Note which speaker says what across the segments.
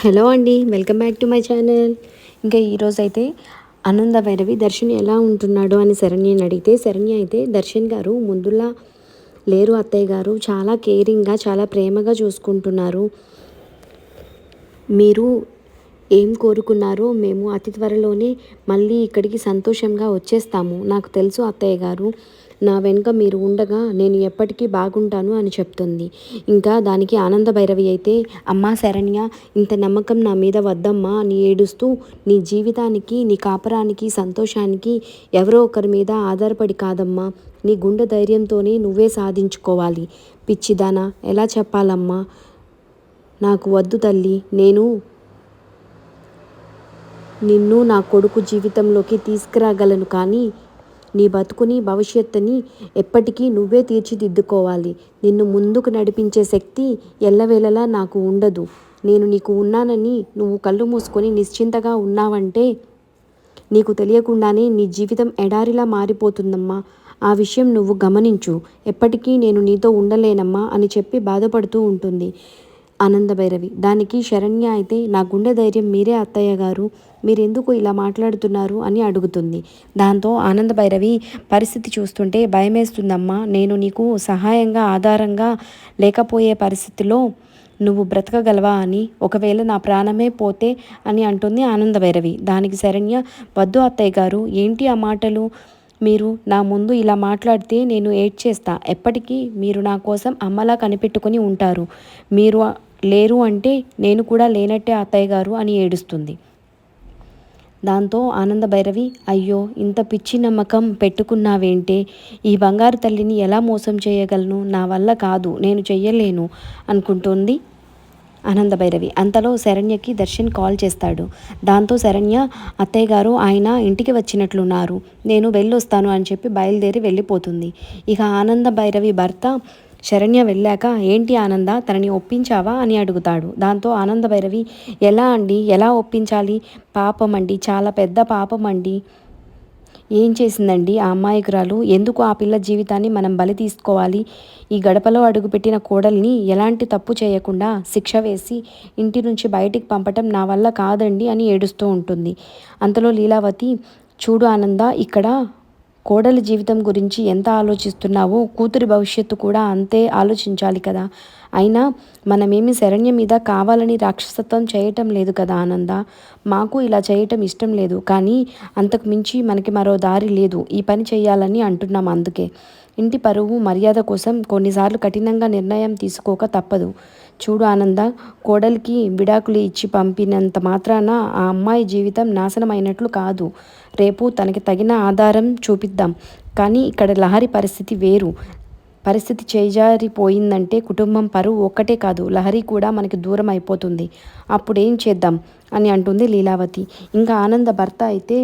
Speaker 1: Hello అండి welcome back to my channel. ఇంకా ఈరోజు అయితే ఆనంద భైరవి దర్శన్ ఎలా ఉంటున్నాడు అని శరణ్యని అడిగితే శరణ్య అయితే దర్శన్ గారు ముందులా లేరు అత్తయ్య గారు చాలా కేరింగ్గా చాలా ప్రేమగా చూసుకుంటున్నారు. మీరు ఏం కోరుకున్నారో మేము అతి త్వరలోనే మళ్ళీ ఇక్కడికి సంతోషంగా వచ్చేస్తాము. నాకు తెలుసు అత్తయ్య గారు నా వెనుక మీరు ఉండగా నేను ఎప్పటికీ బాగుంటాను అని చెప్తుంది. ఇంకా దానికి ఆనంద భైరవి అయితే అమ్మా శరణ్య ఇంత నమ్మకం నా మీద వద్దమ్మా. అని ఏడుస్తూ నీ జీవితానికి నీ కాపరానికి సంతోషానికి ఎవరో ఒకరి మీద ఆధారపడి కాదమ్మా. నీ గుండె ధైర్యంతోనే నువ్వే సాధించుకోవాలి. పిచ్చిదానా ఎలా చెప్పాలమ్మా? నాకు వద్దు తల్లి. నేను నిన్ను నా కొడుకు జీవితంలోకి తీసుకురాగలను కానీ నీ బతుకుని భవిష్యత్తుని ఎప్పటికీ నువ్వే తీర్చిదిద్దుకోవాలి. నిన్ను ముందుకు నడిపించే శక్తి ఎల్లవేళలా నాకు ఉండదు. నేను నీకు ఉన్నానని నువ్వు కళ్ళు మూసుకొని నిశ్చింతగా ఉన్నావంటే నీకు తెలియకుండానే నీ జీవితం ఎడారిలా మారిపోతుందమ్మా. ఆ విషయం నువ్వు గమనించు. ఎప్పటికీ నేను నీతో ఉండలేనమ్మా అని చెప్పి బాధపడుతూ ఉంటుంది. ఆనంద భైరవి దానికి శరణ్య అయితే నా గుండె ధైర్యం మీరే అత్తయ్య గారు. మీరెందుకు ఇలా మాట్లాడుతున్నారు? అని అడుగుతుంది. దాంతో ఆనంద భైరవి పరిస్థితి చూస్తుంటే భయమేస్తుందమ్మా. నేను నీకు సహాయంగా ఆధారంగా లేకపోయే పరిస్థితిలో నువ్వు బ్రతకగలవా అని. ఒకవేళ నా ప్రాణమే పోతే అని అంటుంది ఆనంద భైరవి దానికి శరణ్య వద్దు అత్తయ్య గారు. ఏంటి ఆ మాటలు? మీరు నా ముందు ఇలా మాట్లాడితే నేను ఏడ్ చేస్తా ఎప్పటికీ మీరు నా కోసం అమ్మలా కనిపెట్టుకుని ఉంటారు. మీరు లేరు అంటే నేను కూడా లేనట్టే అత్తయ్య గారు అని ఏడుస్తుంది. దాంతో ఆనంద భైరవి అయ్యో ఇంత పిచ్చి నమ్మకం పెట్టుకున్నావేంటే ఈ బంగారు తల్లిని ఎలా మోసం చేయగలను? నా వల్ల కాదు నేను చెయ్యలేను అనుకుంటుంది ఆనంద భైరవి అంతలో శరణ్యకి దర్శన్ కాల్ చేస్తాడు. దాంతో శరణ్య అత్తయ్య గారు ఆయన ఇంటికి వచ్చినట్లున్నారు. నేను వెళ్ళొస్తాను అని చెప్పి బయలుదేరి వెళ్ళిపోతుంది. ఇక ఆనంద భైరవి భర్త శరణ్య వెళ్ళాక ఏంటి ఆనంద తనని ఒప్పించావా? అని అడుగుతాడు. దాంతో ఆనంద భైరవి ఎలా అండి? ఎలా ఒప్పించాలి? పాపం అండి చాలా పెద్ద పాపం అండి. ఏం చేసిందండి ఆ అమ్మాయికురాలు ఎందుకు ఆ పిల్ల జీవితాన్ని మనం బలి తీసుకోవాలి? ఈ గడపలో అడుగుపెట్టిన కోడల్ని ఎలాంటి తప్పు చేయకుండా శిక్ష వేసి ఇంటి నుంచి బయటికి పంపటం నా వల్ల కాదండి అని ఏడుస్తూ ఉంటుంది. అంతలో లీలావతి చూడు ఆనంద ఇక్కడ కోడలి జీవితం గురించి ఎంత ఆలోచిస్తున్నావో కూతురి భవిష్యత్తు కూడా అంతే ఆలోచించాలి కదా. అయినా మనమేమి శరణ్య మీద కావాలని రాక్షసత్వం చేయటం లేదు కదా ఆనంద. మాకు ఇలా చేయటం ఇష్టం లేదు. కానీ అంతకు మించి మనకి మరో దారి లేదు. ఈ పని చేయాలని అంటున్నాం అందుకే. ఇంటి పరువు మర్యాద కోసం కొన్నిసార్లు కఠినంగా నిర్ణయం తీసుకోక తప్పదు. చూడు ఆనంద కోడలికి విడాకులు ఇచ్చి పంపినంత మాత్రాన ఆ అమ్మాయి జీవితం నాశనమైనట్లు కాదు. రేపు తనకి తగిన ఆధారం చూపిద్దాం. కానీ ఇక్కడ లహరి పరిస్థితి వేరు. పరిస్థితి చేజారిపోయిందంటే కుటుంబం పరువు ఒక్కటే కాదు. లహరి కూడా మనకి దూరం అయిపోతుంది. అప్పుడేం చేద్దాం? అని అంటుంది లీలావతి. ఇంకా ఆనంద భర్త అయితే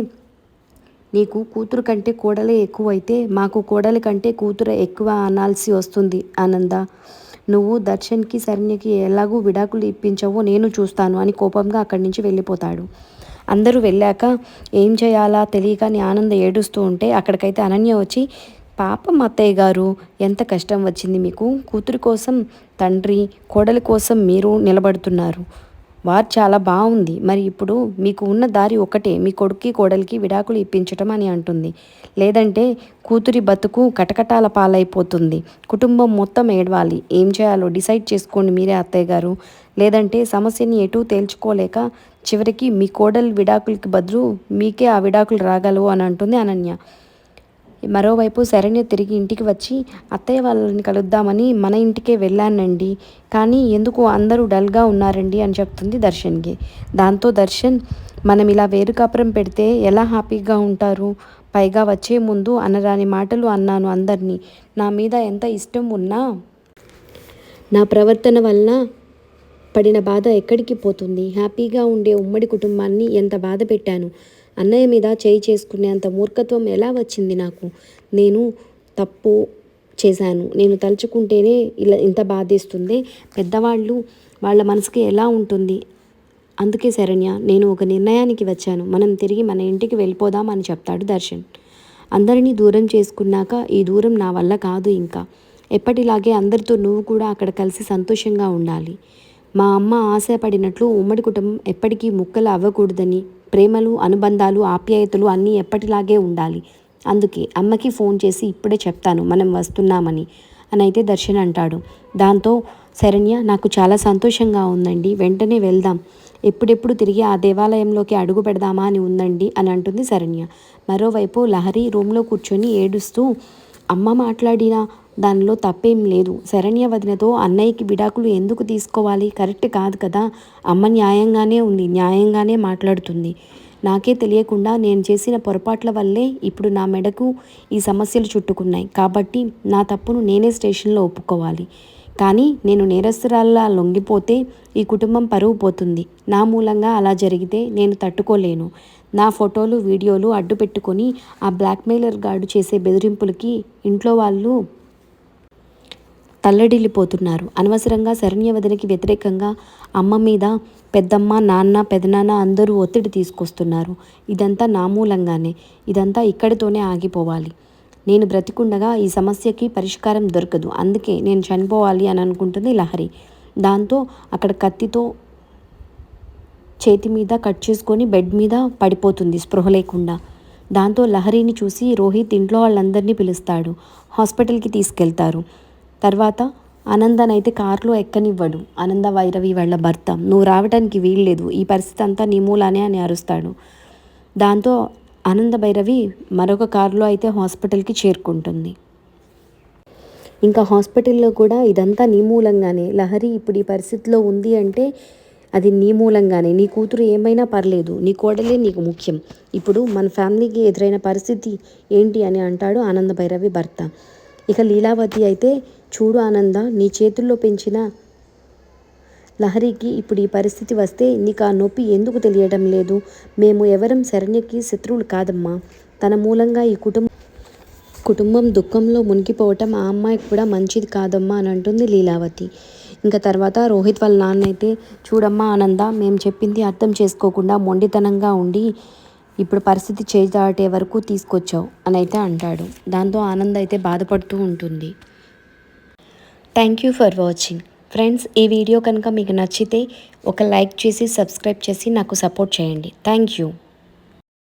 Speaker 1: నీకు కూతురు కంటే కోడలే ఎక్కువైతే మాకు కోడలి కంటే కూతురు ఎక్కువ అనాల్సి వస్తుంది ఆనంద. నువ్వు దర్శన్కి శరణ్యకి ఎలాగూ విడాకులు ఇప్పించవో నేను చూస్తాను అని కోపంగా అక్కడి నుంచి వెళ్ళిపోతాడు. అందరూ వెళ్ళాక ఏం చేయాలా తెలియక అని ఆనంద ఏడుస్తూ ఉంటే అక్కడికైతే అనన్య వచ్చి పాపం అత్తయ్య గారు ఎంత కష్టం వచ్చింది మీకు? కూతురు కోసం తండ్రి కోడలి కోసం మీరు నిలబడుతున్నారు. వారు చాలా బాగుంది మరి ఇప్పుడు మీకు ఉన్న దారి ఒకటే మీ కొడుక్కి కోడలికి విడాకులు ఇప్పించటం అని అంటుంది. లేదంటే కూతురి బతుకు కటకటాల పాలైపోతుంది. కుటుంబం మొత్తం ఏడవాలి. ఏం చేయాలో డిసైడ్ చేసుకోండి మీరే అత్తయ్య గారు. లేదంటే సమస్యని ఎటూ తేల్చుకోలేక చివరికి మీ కోడలు విడాకులకి బదులు మీకే ఆ విడాకులు రాగలవు అని అంటుంది అనన్య. మరోవైపు శరణ్య తిరిగి ఇంటికి వచ్చి అత్తయ్య వాళ్ళని కలుద్దామని మన ఇంటికే వెళ్ళానండి. కానీ ఎందుకు అందరూ డల్గా ఉన్నారండి? అని చెప్తుంది దర్శన్కి. దాంతో దర్శన్ మనం ఇలా వేరు కాపురం పెడితే ఎలా హ్యాపీగా ఉంటారు? పైగా వచ్చే ముందు అనరాని మాటలు అన్నాను అందరినీ. నా మీద ఎంత ఇష్టం ఉన్నా నా ప్రవర్తన వలన పడిన బాధ ఎక్కడికి పోతుంది? హ్యాపీగా ఉండే ఉమ్మడి కుటుంబాన్ని ఎంత బాధ పెట్టాను అన్నయ్య మీద చేయి చేసుకునేంత మూర్ఖత్వం ఎలా వచ్చింది నాకు? నేను తప్పు చేశాను. నేను తలుచుకుంటేనే ఇలా ఇంత బాధేస్తుంది. పెద్దవాళ్ళు వాళ్ళ మనసుకి ఎలా ఉంటుంది? అందుకే శరణ్య నేను ఒక నిర్ణయానికి వచ్చాను. మనం తిరిగి మన ఇంటికి వెళ్ళిపోదాం అని చెప్తాడు దర్శన్. అందరినీ దూరం చేసుకున్నాక ఈ దూరం నా వల్ల కాదు ఇంకా. ఎప్పటిలాగే అందరితో నువ్వు కూడా అక్కడ కలిసి సంతోషంగా ఉండాలి. మా అమ్మ ఆశపడినట్లు ఉమ్మడి కుటుంబం ఎప్పటికీ ముక్కలు అవ్వకూడదని ప్రేమలు అనుబంధాలు ఆప్యాయతలు అన్నీ ఎప్పటిలాగే ఉండాలి. అందుకే అమ్మకి ఫోన్ చేసి ఇప్పుడే చెప్తాను మనం వస్తున్నామని. అని అయితే దర్శన్ అంటాడు. దాంతో శరణ్య నాకు చాలా సంతోషంగా ఉందండి వెంటనే వెళ్దాం. ఎప్పుడెప్పుడు తిరిగి ఆ దేవాలయంలోకి అడుగు పెడదామా అని ఉందండి అని అంటుంది శరణ్య. మరోవైపు లహరి రూమ్లో కూర్చొని ఏడుస్తూ అమ్మ మాట్లాడిన దానిలో తప్పేం లేదు. శరణ్య వదినతో అన్నయ్యకి విడాకులు ఎందుకు తీసుకోవాలి? కరెక్ట్ కాదు కదా? అమ్మ న్యాయంగానే ఉంది న్యాయంగానే మాట్లాడుతుంది. నాకే తెలియకుండా నేను చేసిన పొరపాట్ల వల్లే ఇప్పుడు నా మెడకు ఈ సమస్యలు చుట్టుకున్నాయి. కాబట్టి నా తప్పును నేనే స్టేషన్లో ఒప్పుకోవాలి. కానీ నేను నేరస్తురాల్లా లొంగిపోతే ఈ కుటుంబం పరువు పోతుంది. నా మూలంగా అలా జరిగితే నేను తట్టుకోలేను. నా ఫోటోలు వీడియోలు అడ్డు పెట్టుకొని ఆ బ్లాక్మెయిలర్ గార్డు చేసే బెదిరింపులకి ఇంట్లో వాళ్ళు తల్లడిల్లిపోతున్నారు. అనవసరంగా శరణ్యవదనికి వ్యతిరేకంగా అమ్మ మీద పెద్దమ్మ నాన్న పెదనాన్న అందరూ ఒత్తిడి తీసుకొస్తున్నారు. ఇదంతా నా మూలంగానే ఇదంతా ఇక్కడితోనే ఆగిపోవాలి. నేను బ్రతికుండగా ఈ సమస్యకి పరిష్కారం దొరకదు. అందుకే నేను చనిపోవాలి అని అనుకుంటుంది లహరి. దాంతో అక్కడ కత్తితో చేతి మీద కట్ చేసుకొని బెడ్ మీద పడిపోతుంది స్పృహ లేకుండా. దాంతో లహరిని చూసి రోహిత్ ఇంట్లో వాళ్ళందరినీ పిలుస్తాడు. హాస్పిటల్కి తీసుకెళ్తారు. తర్వాత ఆనందనైతే కారులో ఎక్కనివ్వడు. ఆనంద వైరవి వాళ్ళ భర్త. నువ్వు రావడానికి వీల్లేదు. ఈ పరిస్థితి అంతా నీ మూలానే అని అరుస్తాడు. దాంతో ఆనంద భైరవి మరొక కారులో అయితే హాస్పిటల్కి చేరుకుంటుంది. ఇంకా హాస్పిటల్లో కూడా ఇదంతా నీ మూలంగానే. లహరి ఇప్పుడు ఈ పరిస్థితిలో ఉంది అంటే అది నీ మూలంగానే. నీ కూతురు ఏమైనా పర్లేదు. నీ కోడలే నీకు ముఖ్యం. ఇప్పుడు మన ఫ్యామిలీకి ఎదురైన పరిస్థితి ఏంటి అని అంటాడు ఆనంద భైరవి భర్త. ఇక లీలావతి అయితే చూడు ఆనంద నీ చేతుల్లో పెంచిన లహరికి ఇప్పుడు ఈ పరిస్థితి వస్తే నీకు ఆ నొప్పి ఎందుకు తెలియడం లేదు? మేము ఎవరం శరణ్యకి శత్రువులు కాదమ్మా. తన మూలంగా ఈ కుటుంబం కుటుంబం దుఃఖంలో మునిగిపోవటం ఆ అమ్మాయికి కూడా మంచిది కాదమ్మా అని అంటుంది లీలావతి. ఇంకా తర్వాత రోహిత్ వాళ్ళ నాన్న అయితే చూడమ్మా ఆనంద మేము చెప్పింది అర్థం చేసుకోకుండా మొండితనంగా ఉండి ఇప్పుడు పరిస్థితి చేయి దాటే వరకు తీసుకొచ్చావు అని అయితే అంటాడు. దాంతో ఆనంద్ అయితే బాధపడుతూ ఉంటుంది. Thank you for watching friends ఈ వీడియో కనుక మీకు నచ్చితే ఒక లైక్ చేసి సబ్స్క్రైబ్ చేసి నాకు సపోర్ట్ చేయండి. Thank you